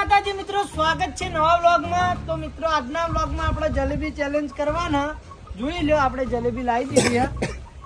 માતાજી મિત્રો સ્વાગત છે નવા વ્લોગમાં. તો મિત્રો આજના વ્લોગમાં આપણે જલેબી ચેલેન્જ કરવાના. જોઈ લો આપણે જલેબી લાવી દીધી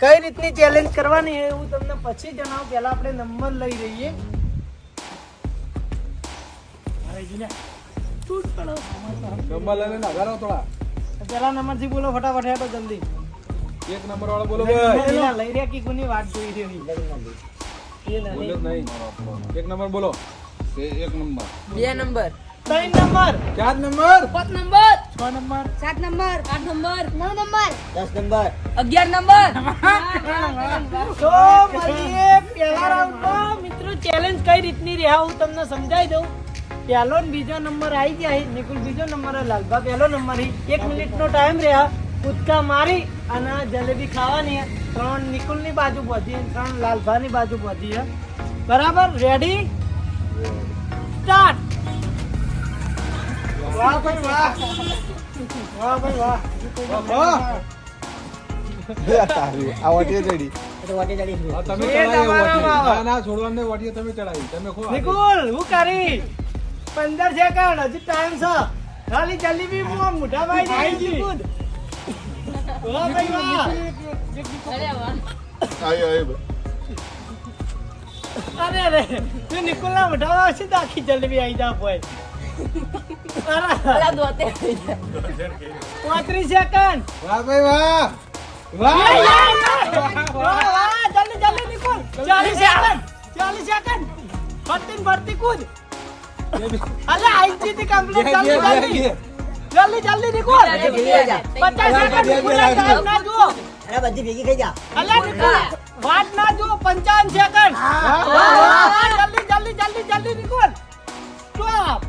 કઈ રીતની ચેલેન્જ કરવાની એ હું તમને પછી જણાવું. પહેલા આપણે નંબર લઈ નંબર આવો થોડા. પહેલા નંબરથી બોલો ફટાફટ હેડો જલ્દી. એક નંબર વાળો બોલો નંબર પેલા લઈ રહ્યા કે કોની વાત જોઈ રહી. એક નંબર બોલો. એક નંબર. બે નંબર. ત્રણ નંબર. ચાર નંબર? પાંચ નંબર. છ નંબર? સાત નંબર. આઠ નંબર. નવ નંબર. દસ નંબર. અગિયાર નંબર. તો મળીએ પહેલા રાઉન્ડમાં મિત્રો ચેલેન્જ કઈ રીતની રહ્યા હું તમને સમજાવી દઉં. પહેલો ને બીજો નંબર આવી ગયા નિકુલ બીજો નંબર લાલભા પહેલો નંબર. એક મિનિટનો ટાઈમ રહ્યા કૂદકા મારી અને જલેબી ખાવાની. ત્રણ નિકુલની બાજુ પહોંચી અને ત્રણ લાલભાની બાજુ પહોંચી બરાબર? Ready start. વાહ ભાઈ વાહ. વાહ ભાઈ વાહ. પંદર સેકન્ડ હજી ટાઈમ છે. ખાલી જલેબી મું મોઢા ભાઈ વાહ ભાઈ વાહ. અરે અરે તું નિકુલ ના મઢાવા છે તો આખી જલેબી આવી જા ભાઈ પાંત્રીસ સેકન્ડ વાહ ભાઈ વાહ વાહ વાહ વાહ જલ્દી જલ્દી નિકુલ ચાલીસ સેકન્ડ ચાલીસ સેકન્ડ ભરતી ફરતી કૂદ અલે આઈ જી થી કમ્પ્લીટ જલ્દી જલ્દી જલ્દી જલ્દી નિકુલ પચાસ સેકન્ડ નિકુલના ટાઈમ ના જુઓ અલ્યા નિકુલ વાત ના જો 55 સેકન્ડ. જલ્દી જલ્દી જલ્દી જલ્દી નીકળ. સ્ટોપ.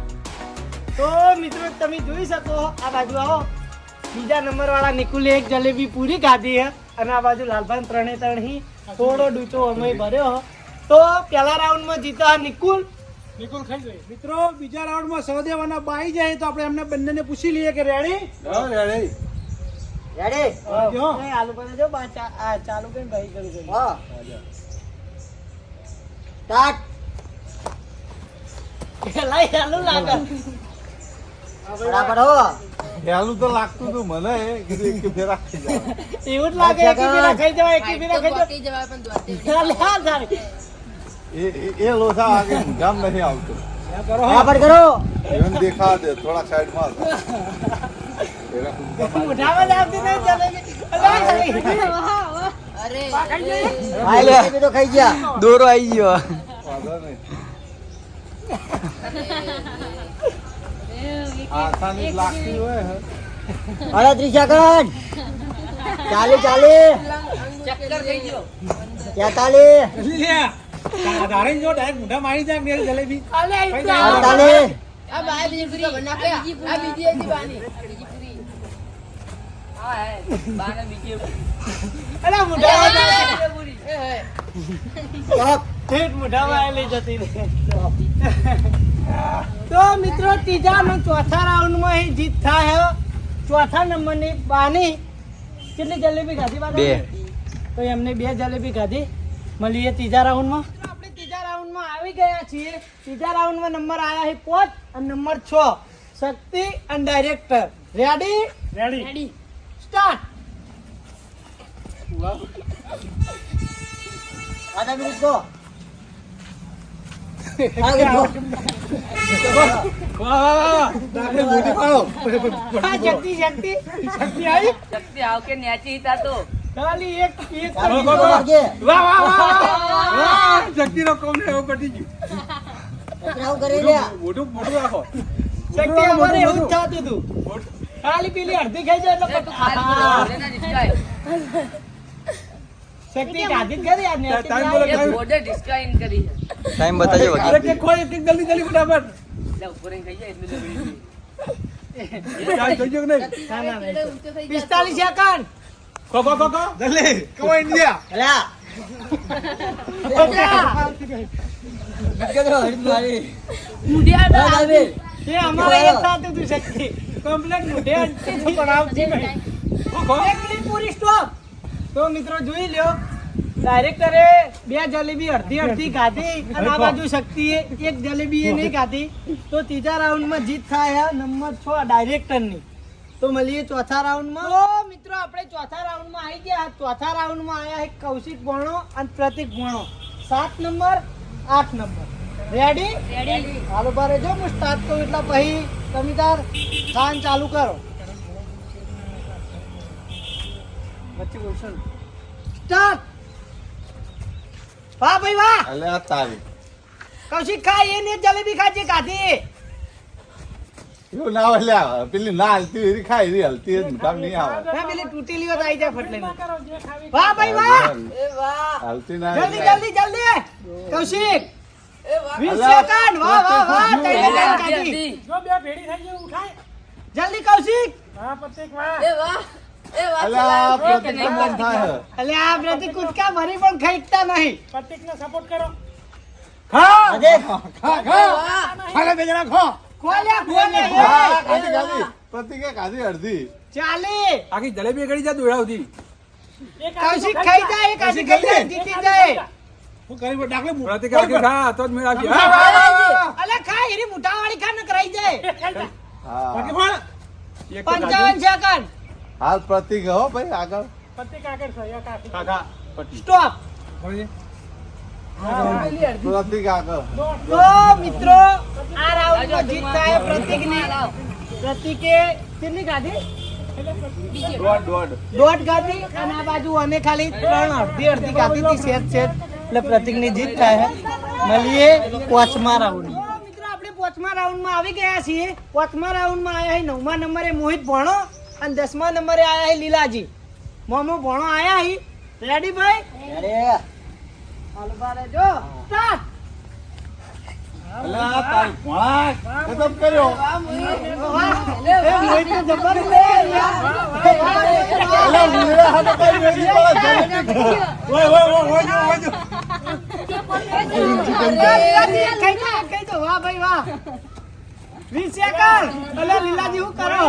તો મિત્રો તમે જોઈ શકો આ બાજુ આવો. બીજા નંબર વાળા નિકુલે એક જલેબી પૂરી ખાધી હે. અને આ બાજુ લાલભાઈ ત્રણે ત્રણ હી થોડો ડૂચો અમે ભર્યો. તો પહેલા રાઉન્ડમાં જીતા નિકુલ. નિકુલ ખાઈ ગઈ મિત્રો બીજા રાઉન્ડમાં સહદેવ અને બાઈ જાય તો આપણે એમને બંનેને પૂછી લઈએ કે રેડી હા, રેડી. જો એ આલુ પર જો બા આ ચાલુ કરીને ભાઈ કરું છું સ્ટાર્ટ એ આલુ લાગે. પહેલું તો લાગતું હતું મને કીધું એક ફેરા ખાઈ જાઓ. એવું જ લાગે એક બીરા ખાઈ જવાય એક બીરા ખાઈ જવાય પણ એ- એ- લોસા આગે ગામ નથી આવતો. કરો. એમ દેખા દે થોડા સાઈડ દોરો આવી ગયો. વાંધો નહીં આસાની જ લાગતી હોય હે. ચક્કર થઈ ગયો અલે, આ તો આ બાય બીજી પૂરી બના આ બીજી હતી બાની તો મિત્રો ત્રીજા નો ચોથા રાઉન્ડમાં અહીં જીત થાય ચોથા ચોથા નંબરની બાની. કેટલી જલેબી ખાધી બા બે. તો એમને બે જલેબી ખાધી. મળીએ ત્રીજા રાઉન્ડમાં. આપણે ત્રીજા રાઉન્ડમાં આવી ગયા છીએ. ત્રીજા રાઉન્ડમાં નંબર આવ્યા છે પોચ અને નંબર છ. શક્તિ અને director. Ready ready ready start મોટી પાડો હા શક્તિ કોમ ગયું. મોટું મોટું રાખો શક્તિ અમારે એવું જ થતું હતું ખાલી પેલી અડધી ખાઈ જાય એટલે પતું. ના શક્તિ ખાધી જ ખરી આ ટાઈમ બોલો, એ બોર્ડે ડિસ્કાઇન કરી ટાઈમ બતાજો અરે કે કોઈ એક એક જલ્દી જલ્દી ફટાફટ. લે ઉપર ખાઈ જાય એટલું જલ્દી કે ના, ના, પિસ્તાલીસ સેકન્ડ. ખો ખો ખો ખો. જલ્દી. કમો ઇન્ડિયા. મુઢિયા ડા એ અમારે એ થતું હતું શક્તિ. કમ્પ્લેટ મોઢે અંતથી પણ આવતી નહીં. પૂરી સ્ટોપ તો મિત્રો જોઈ લ્યો. ડાયરેક્ટરે બે જલેબી અડધી અડધી ખાધી અને આ બાજુ શક્તિએ એક જલેબી એ નહીં ખાધી. તો ત્રીજા રાઉન્ડમાં જીત થાય નંબર છ ડાયરેક્ટરની તો મળીએ ચોથા રાઉન્ડમાં. ઓ મિત્રો આપણે ચોથા રાઉન્ડમાં આવી ગયા. ચોથા રાઉન્ડમાં આવ્યા એક કૌશિક ગોણો અને પ્રતિક ગોણો સાત નંબર આઠ નંબર. રેડી રેડી હાલો બારે જો હું સ્ટાર્ટ કરું એટલા પછી તમે તાર ચાલુ કરો. વચ્ચે બોલશો સ્ટાર્ટ વાહ ભાઈ વાહ! અલે આ તારી. કૌશિક ખાય એને જલેબી ખાજે કાધી એવું ના હોય પેલી ના હલતી એરી ખાઈ એરી હલતી એ કામ નહીં આવે. ના પેલી તૂટેલી હોત આવી જાય ફટલે વાહ ભાઈ વાહ! વાહ! હલતી ના જલ્દી જલ્દી જલ્દી! કૌશિક! વાહ. એ વાહ, જલ્દી. કૌશિક. નહીં. ખા! ખા ખા ખો. ખોલ્યા ખોલ્યા ખાધી, ખાધી. પ્રતિકે ખાધી અડધી. ચાલી આખી જલેબી ગળી જા દોડાવતી કૌશિક ખાઈ જાય કૌશિક ખાઈ જાય જીતી જાય. હું ડાકલે પ્રતિક આખી ખા તો જ મેળ આવશે વાહ, હા, વાહ, વાહ, વાહ. અલે ખા એરી મુઠાવાળી ખા ન કરાઈ જાય. હા. બાકી પણ એક તો પંચાવન સેકન્ડ હાલ પ્રતિક હો ભાઈ આગળ. ખા ખા પટ્ટી સ્ટોપ બરાબર છે? પ્રતિક આગળ. તો મિત્રો આ રાઉન્ડમાં જીત થાય પ્રતિકની. પ્રતિકે કેટલી ખાધી દોઢ દોઢ. અને આ બાજુ અને ખાલી ત્રણ અડધી અડધી ગાધી હતી સેટ સેટ એટલે પ્રતિકની જીત થાય મળીએ પાંચમા રાઉન્ડ મિત્રો આપણે પાંચમા રાઉન્ડમાં આવી ગયા છીએ પાંચમા રાઉન્ડમાં આવ્યા છે નવમા નંબરે મોહિત ભણો અને દસમા નંબરે આવ્યા છે લીલાજી મોમો ભણો આવ્યા છે રેડી ભાઈ હાલો બારે જો સ્ટાર્ટ અલા, તારી ભોળા ખતમ કર્યો વાહ, એ મોહિતને જબર લે અલા, લીલા હાથે કઈ વેચી પડે, ઓય ઓય ઓય ઓય કહી દો. વાહ વાહ વીસ લીલાજી હું કરો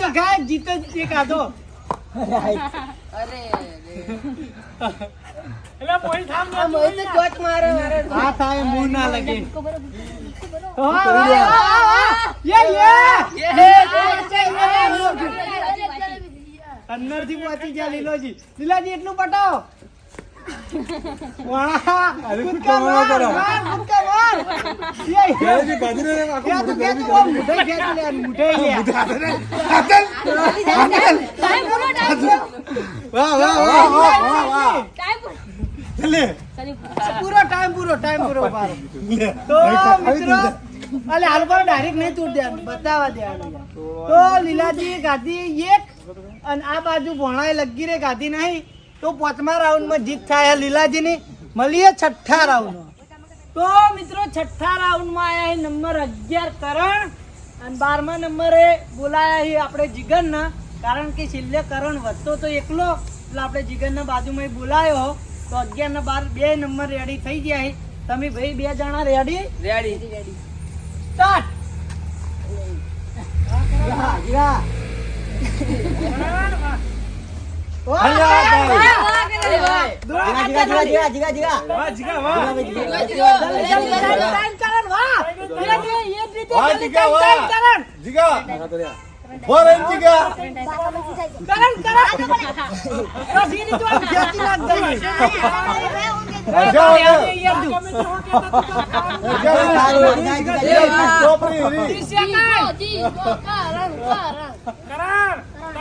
તો જીતે એક લીલાજી એટલું પટાવો પૂરો ટાઈમ પૂરો ટાઈમ પૂરો તો મિત્રો અલે હાલ પર ડાયરેક્ટ નહીં તૂટ દેવાનું. બતાવવા દેવાનું. તો લીલાજી ગાધી એક અને આ બાજુ ભોણાએ લગી રે ગાધી નહીં. તો પાંચમા રાઉન્ડમાં જીત થાય લીલાજીની. મળીએ છઠ્ઠા રાઉન્ડમાં. તો મિત્રો છઠ્ઠા રાઉન્ડમાં આવ્યા છે નંબર અગિયાર કરણ. અને બારમા નંબરે બોલાયા છે આપણે જીગરના કારણ કે છેલ્લે કરણ વધતો તો એકલો. એટલે આપણે જીગરના બાજુમાં બોલાયો. તો અગિયાર ને બાર બે નંબર રેડી થઈ ગયા છે તમે ભાઈ બે જણા રેડી રેડી રેડી સ્ટાર્ટ હા. વાહ વાહ જીગા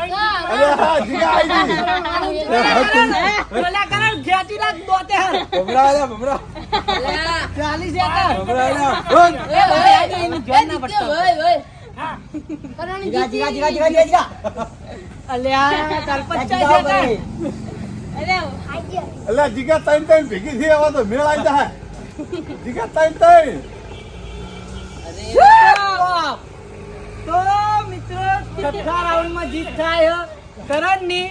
જીગા. અરે આઈ ગઈ ભમરા આયા અલ્યા ચાલ પચાસ સેકન્ડ અલ્યા જીગા ત્રણ ત્રણ ભેગી થઈ આવા તો મેળ આવી જાય. જીગા તૈન Stop. તો મિત્રો છઠ્ઠા રાઉન્ડમાં જીત થાય કરણની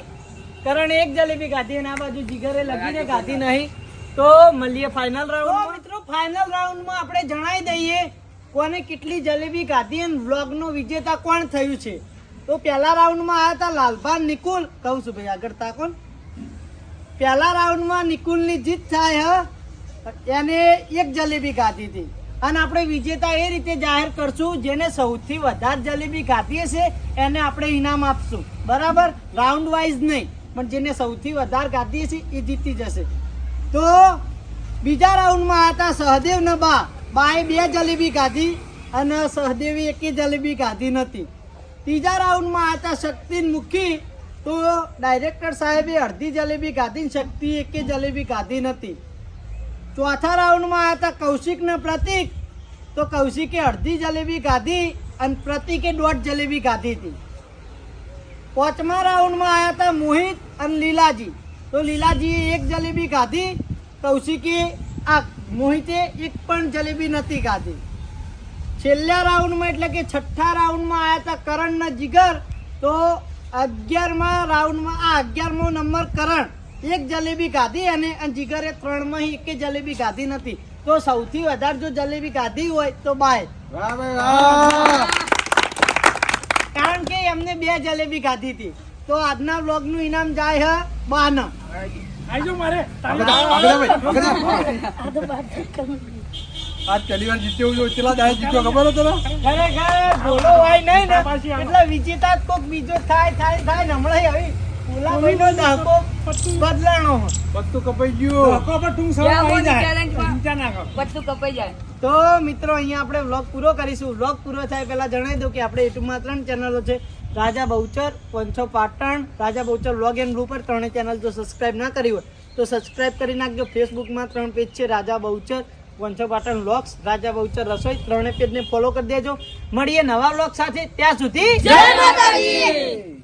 કરણ એક જલેબી ગાધી અને આ બાજુ જીગરે લગીને ગાધી નહીં. તો મળીએ ફાઇનલ રાઉન્ડ મિત્રો ફાઇનલ રાઉન્ડમાં આપણે જણાવી દઈએ કોને કેટલી જલેબી ગાધી અને વ્લોગનો વિજેતા કોણ થયું છે. તો પહેલા રાઉન્ડમાં આવ્યા હતા લાલભાન નિકુલ. કહું છું ભાઈ આગળ તા કોણ? પહેલા રાઉન્ડમાં નિકુલની જીત થાય હ. એને એક જલેબી ગાધી હતી. અને આપણે વિજેતા એ રીતે જાહેર કરશું જેને સૌથી વધારે જલેબી ખાધી હશે, એને આપણે ઇનામ આપશું. બરાબર? રાઉન્ડ વાઇઝ નહીં, પણ જેને સૌથી વધારે ખાધી હશે, એ જીતી જશે. તો બીજા રાઉન્ડમાં હતા સહદેવ ને બા. બાએ બે જલેબી ખાધી અને સહદેવી એકે જલેબી ખાધી નથી. ત્રીજા રાઉન્ડમાં હતા શક્તિ મૂકી તો ડાયરેક્ટર સાહેબે અડધી જલેબી ખાધી શક્તિ એકે જલેબી ખાધી નથી. ચોથા રાઉન્ડમાં હતા કૌશિક ને પ્રતિક. તો કૌશિકે અડધી જલેબી ખાધી અને પ્રતિકે દોઢ જલેબી ખાધી હતી. પાંચમા રાઉન્ડમાં આવ્યા હતા મોહિત અને લીલાજી. તો લીલાજીએ એક જલેબી ખાધી કૌશિકે આ મોહિતે એક પણ જલેબી નથી ખાધી છેલ્લા રાઉન્ડમાં એટલે કે છઠ્ઠા રાઉન્ડમાં આવ્યા હતા કરણના જીગર. તો અગિયારમા રાઉન્ડમાં, આ અગિયારમો નંબર કરણ. એક જલેબી ખાધી અને જીગરે ત્રણમાં એક જલેબી ખાધી નથી. તો સૌથી વધારે જો જલેબી ખાધી હોય તો બાય. કારણ કે એમને બે જલેબી ખાધી હતી. તો આજના વ્લોગનું ઇનામ જાય હ બાન. આગળ ભાઈ, આજ પહેલી વાર જીત્યો છું. કેટલા દાડે જીત્યો ખબર હતો ખરેખર ભોળો હોય નહીં ને. એટલે વિજેતા કોક બીજો થાય થાય થાય હમણાં હવે ભોલાભાઈનો દાખલો બદલાણો હે. કપાઈ ગયું. બધું કપાઈ જાય. તો મિત્રો અહીંયા આપણે વ્લોગ પૂરો કરીશું. વ્લોગ પૂરો થાય પહેલા જણાવી દઉં કે આપણે યુટ્યુબમાં ત્રણ ચેનલો છે. Raja Bahuchar પંચો Patan Raja Bahuchar vlog and blue પર ત્રણે ચેનલ જો સબસ્ક્રાઇબ ના કરી હોય તો સબસ્ક્રાઇબ કરી નાખજો. ફેસબુકમાં ત્રણ પેજ છે રાજા બહુચર પંચો પાટણ વ્લોગ્સ રાજા બહુચર રસોઈ. ત્રણે પેજને ફોલો કરી દેજો. મળીએ નવા વ્લોગ સાથે. ત્યાં સુધી જય માતાજી!